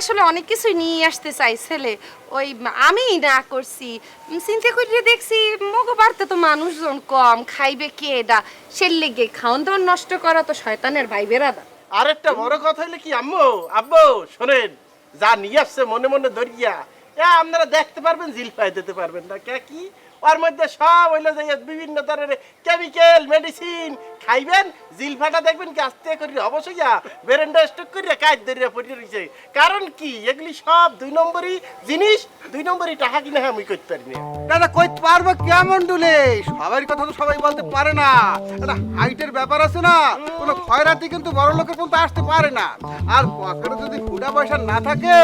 আসলে অনেক কিছুই নিয়ে আসতে চাইছিলে ওই আমি না করছি। চিন্তা করে দেখছি মগো বাড়তে তো মানুষজন কম, খাইবে কে এটা সে লেগে খাওন দাওয়ান নষ্ট করা তো শয়তানের ভাই বেরাদা। আরেকটা বড় কথা হইলে কি, আম্মু? আব্বু, শোনেন, যা নিয়ে আসছে মনে মনে ধরিয়া, এ, আপনারা দেখতে পারবেন জিলফাই দিতে পারবেন না। কে কি? ওর মধ্যে সব হইল যে বিভিন্ন ধরনের কেমিক্যাল মেডিসিন খাইবেন জিলফাটা দেখবেন কি আস্তে করে অবশ্যই বেরেন্ডা স্টক করে কাজ ধরিয়া পড়ে রয়েছে কারণ কি? এগুলি সব দুই নম্বরই জিনিস, দুই নম্বরই টাকা কিনে আমি করতে পারি না দাদা, কইতে পারব কেমন ডুলে সবার কথা তো সবাই বলতে পারে না। হাইটের ব্যাপার আছে না। কোনো খয়রাতি কিন্তু বড় লোকের পর্যন্ত আসতে পারে না। আর পকেটে যদি ফুটা পয়সা না থাকে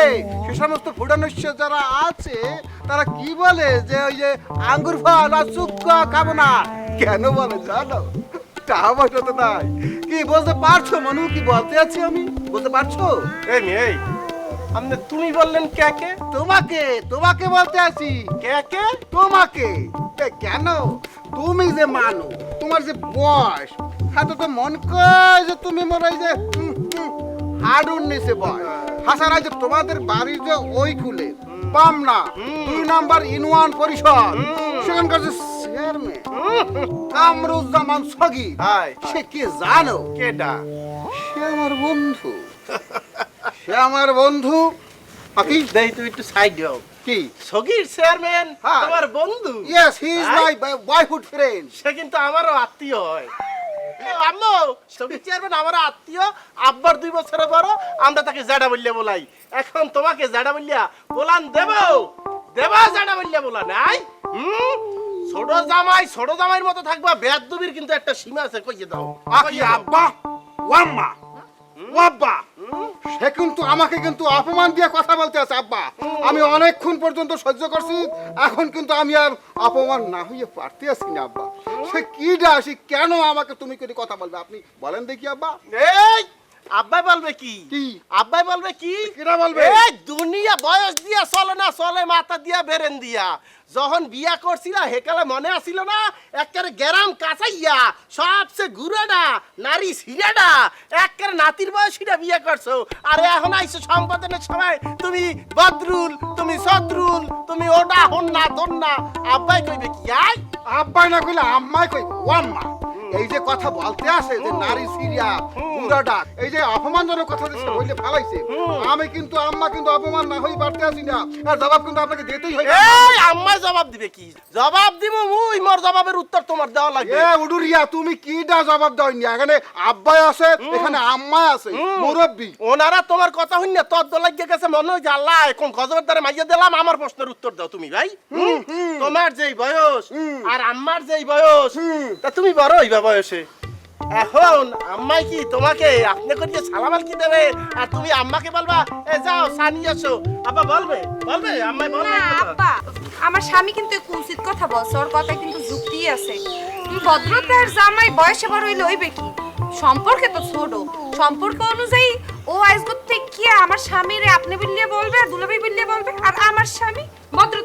সে সমস্ত ফুটানস্য যারা আছে তারা কি বলে যে ওই যে আঙ্গুর ফল আর চুক্কা খাব না? কেন বলে জানো? টাকা পয়সা তো নাই। কি বলতে পারছ মনু? কি বলতে আছি আমি? বলতে পারছ? এই মেয়ে আপনি তুমি বললেন কে কে? তোমাকে তোমাকে বলতে আছি। কে কে? তোমাকে। কেন? তুমি যে মানো তোমার যে বয়স হাতে তো মন কয় যে তুমি মনে যে হাডুর নিচে বয় হাসারা যে তোমাদের বাড়ির যে ওই খুলে পামনা দুই নাম্বার ইনওয়ান পরিষদ সেখানকার যে চেয়ারম্যান কামরুজ্জামান সগি সে কি জানো? কেডা? সে আমার বন্ধু। সে আমার বন্ধু। আকি দেই তুই একটু সাইড দাও কি? সগির চেয়ারম্যান হ্যাঁ। তোমার বন্ধু। Yes he is my boyhood friend সে কিন্তু আমারও আত্মীয় হয়। আম্মু চেয়ারম্যান আমারও আত্মীয় আব্বার দুই বছরের বড় আমরা তাকে জাডা বললিয়া বলাই। এখন তোমাকে জাডা বললিয়া বলান দেব। দেব জাডা বললিয়া বলা নাই হুম? ছোট জামাই ছোট জামাইয়ের মতো থাকবা বেয়াদবির কিন্তু একটা সীমা আছে কইয়ে দাও। আকি আব্বা? ওয়াম্মা সে কিন্তু আমাকে কিন্তু অপমান দিয়ে কথা বলতে আছে আব্বা। আমি অনেকক্ষণ পর্যন্ত সহ্য করছি এখন কিন্তু আমি আর অপমান না হইয়ে পারতে আছি না আব্বা। সে কি ডাসি কেন আমাকে তুমি করে কথা বলবে? আপনি বলেন দেখি আব্বা। এই আব্বাই বলবে কি? কি? আব্বাই বলবে কি? কিরা বলবে? এই দুনিয়া বয়স দিয়া চলে না চলে মাথা দিয়া বেরেন দিয়া। যখন বিয়া করছিল হেকালে মনে আসিল না একেবারে গেরাম কাঁচাইয়া সবচেয়ে গুড়াডা নারী সিরাডা একেবারে নাতির বিয়ে করছ। আর এখন আইসো সম্পাদনের সময় তুমি বদরুল তুমি সদরুল তুমি ওটা হন না ধন না আব্বাই কইবে কি আয়। আব্বাই না কইলে আম্মাই কই ওয়াম্মা এই যে কথা বলতে আসে যে নারী সিরিয়া এই যে অপমানজনক কথা যে ফালাইছে আমি কিন্তু আম্মা কিন্তু অপমান না হই পারতে আসি না। আর জবাব কিন্তু আপনাকে দিতেই এই আম্মা জবাব দিবে কি? জবাব দিব মুই মোর জবাবের উত্তর তোমার দেওয়া লাগবে। এ উডুরিয়া তুমি কিটা জবাব দাওনি? এখানে আব্বাই আছে এখানে আম্মা আছে মুরব্বি। ওনারা তোমার কথা হইন না তোর দলাইগে গেছে মনে হয় আল্লাহ এখন গজবের দ্বারা মাইয়া দিলাম আমার প্রশ্নের উত্তর দাও তুমি ভাই? তোমার যেই বয়স আর আম্মার যেই বয়স তা তুমি বড় হইবা বয়সে। এখন আম্মাই কি তোমাকে আপনি করিয়ে সালামাল কি দেবে? আর তুমি আম্মাকে বলবা এ যাও সানি আসো আব্বা বলবে বলবে আম্মাই বলবে না আব্বা আমার স্বামী কিন্তু একটু উচিত কথা বলছে ওর কথায় কিন্তু যুক্তি আছে। ভদ্রতার জামাই বয়সে বড় হইলে হইবে কি? সম্পর্কে তো ছোট। সম্পর্ক অনুযায়ী ও আইসগো থেকে আমার স্বামীরে আপনি বললে বলবে আর দুলাভাই বললে বলবে আর আমার স্বামী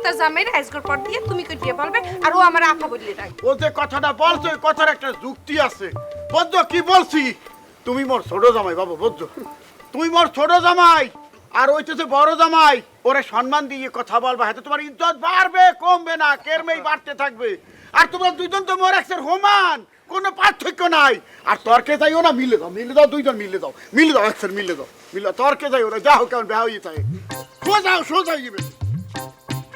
ভদ্রতার জামাইরে আইসগোর পর দিয়ে তুমি কই দিয়ে বলবে, আর ও আমার আপা বললে রাখবে ও যে কথাটা বলছো, ওই কথার একটা যুক্তি আছে। বদ্ধ কি বলছি? তুমি মোর ছোট জামাই বাবু বদ্ধ তুই মোর ছোট জামাই, আর ওইটাতে বড় জামাই, ওরে সম্মান দিয়ে কথা বলবা হাতে তোমার ইজ্জত বাড়বে, কমবে না, কেরমেই বাড়তে থাকবে। আর তোমরা দুইজন তো মোর একসের সমান কোনো পার্থক্য নাই। আর তর্কে যাইও না, মিলে দাও মিলে দাও দুইজন মিলে দাও মিলে দাও একসের মিলে দাও মিলে তর্কে যাইও না যা হোক কেমন বেহা হয়ে থাকে। সোজাও সোজা যাবে।